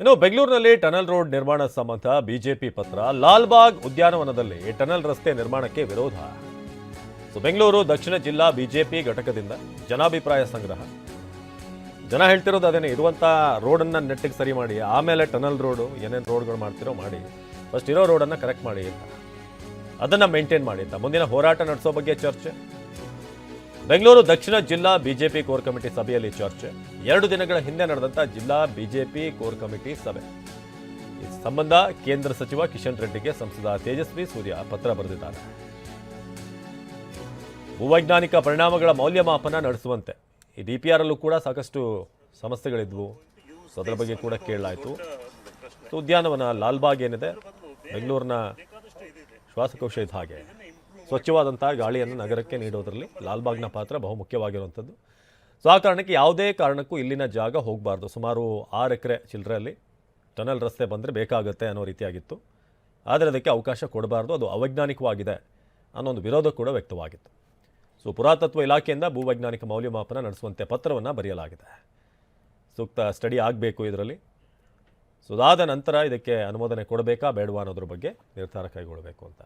ಇನ್ನು ಬೆಂಗಳೂರಿನಲ್ಲಿ tunnel road ನಿರ್ಮಾಣ ಸಂಬಂಧ ಬಿಜೆಪಿ ಪತ್ರ, ಲಾಲ್ಬಾಗ್ ಉದ್ಯಾನವನದಲ್ಲಿ ಟನಲ್ ರಸ್ತೆ ನಿರ್ಮಾಣಕ್ಕೆ ವಿರೋಧ. ಸೊ ಬೆಂಗಳೂರು, ದಕ್ಷಿಣ ಜಿಲ್ಲಾ ಬಿಜೆಪಿ ಘಟಕದಿಂದ ಜನಾಭಿಪ್ರಾಯ ಸಂಗ್ರಹ. ಜನ ಹೇಳ್ತಿರೋದು ಅದೇನೆ ಇರುವಂಥ ರೋಡನ್ನ ನೆಟ್ಟಿಗೆ ಸರಿ ಮಾಡಿ, ಆಮೇಲೆ ಟನಲ್ ರೋಡು ಏನೇನು ರೋಡ್ಗಳು ಮಾಡ್ತಿರೋ ಮಾಡಿ ಫಸ್ಟ್ ಇರೋ ರೋಡನ್ನು ಕರೆಕ್ಟ್ ಮಾಡಿ ಅಂತ. ಅದನ್ನು ಮೇಂಟೈನ್ ಮಾಡಿ ಅಂತ. ಮುಂದಿನ ಹೋರಾಟ ನಡೆಸೋ ಬಗ್ಗೆ ಚರ್ಚೆ. ಬೆಂಗಳೂರು ದಕ್ಷಿಣ ಜಿಲ್ಲಾ ಬಿಜೆಪಿ ಕೋರ್ ಕಮಿಟಿ ಸಭೆಯಲ್ಲಿ ಚರ್ಚೆ. ಎರಡು ದಿನಗಳ ಹಿಂದೆ ನಡೆದಂತಹ ಜಿಲ್ಲಾ ಬಿಜೆಪಿ ಕೋರ್ ಕಮಿಟಿ ಸಭೆ. ಈ ಸಂಬಂಧ ಕೇಂದ್ರ ಸಚಿವ ಕಿಶನ್ ರೆಡ್ಡಿಗೆ ಸಂಸದ ತೇಜಸ್ವಿ ಸೂರ್ಯ ಪತ್ರ ಬರೆದಿದ್ದಾರೆ. ಭೂವೈಜ್ಞಾನಿಕ ಪರಿಣಾಮಗಳ ಮೌಲ್ಯಮಾಪನ ನಡೆಸುವಂತೆ. ಈ ಡಿ ಪಿ ಆರ್ ಅಲ್ಲೂ ಕೂಡ ಸಾಕಷ್ಟು ಸಮಸ್ಯೆಗಳಿದ್ವು. ಅದರ ಬಗ್ಗೆ ಕೂಡ ಕೇಳಲಾಯಿತು. ಉದ್ಯಾನವನ ಲಾಲ್ಬಾಗ್ ಏನಿದೆ? ಬೆಂಗಳೂರಿನ ಶ್ವಾಸಕೋಶ ಇದ್ದ ಹಾಗೆ. ಸ್ವಚ್ಛವಾದಂಥ ಗಾಳಿಯನ್ನು ನಗರಕ್ಕೆ ನೀಡೋದರಲ್ಲಿ ಲಾಲ್ಬಾಗ್ನ ಪಾತ್ರ ಬಹುಮುಖ್ಯವಾಗಿರುವಂಥದ್ದು ಸೊ, ಆ ಕಾರಣಕ್ಕೆ ಯಾವುದೇ ಕಾರಣಕ್ಕೂ ಇಲ್ಲಿನ ಜಾಗ ಹೋಗಬಾರ್ದು. ಸುಮಾರು ಆರು ಎಕರೆ ಚಿಲ್ಲರೆಯಲ್ಲಿ ಟನಲ್ ರಸ್ತೆ ಬಂದರೆ ಬೇಕಾಗುತ್ತೆ ಅನ್ನೋ ರೀತಿಯಾಗಿತ್ತು. ಆದರೆ ಅದಕ್ಕೆ ಅವಕಾಶ ಕೊಡಬಾರ್ದು. ಅದು ಅವೈಜ್ಞಾನಿಕವಾಗಿದೆ ಅನ್ನೋ ಒಂದು ವಿರೋಧ ಕೂಡ ವ್ಯಕ್ತವಾಗಿತ್ತು. ಸೊ, ಪುರಾತತ್ವ ಇಲಾಖೆಯಿಂದ ಭೂವೈಜ್ಞಾನಿಕ ಮೌಲ್ಯಮಾಪನ ನಡೆಸುವಂತೆ ಪತ್ರವನ್ನು ಬರೆಯಲಾಗಿದೆ. ಸೂಕ್ತ ಸ್ಟಡಿ ಆಗಬೇಕು ಇದರಲ್ಲಿ. ಸೊ ಅದಾದ ನಂತರ ಇದಕ್ಕೆ ಅನುಮೋದನೆ ಕೊಡಬೇಕಾ ಬೇಡವಾ ಅನ್ನೋದ್ರ ಬಗ್ಗೆ ನಿರ್ಧಾರ ಕೈಗೊಳ್ಳಬೇಕು ಅಂತ.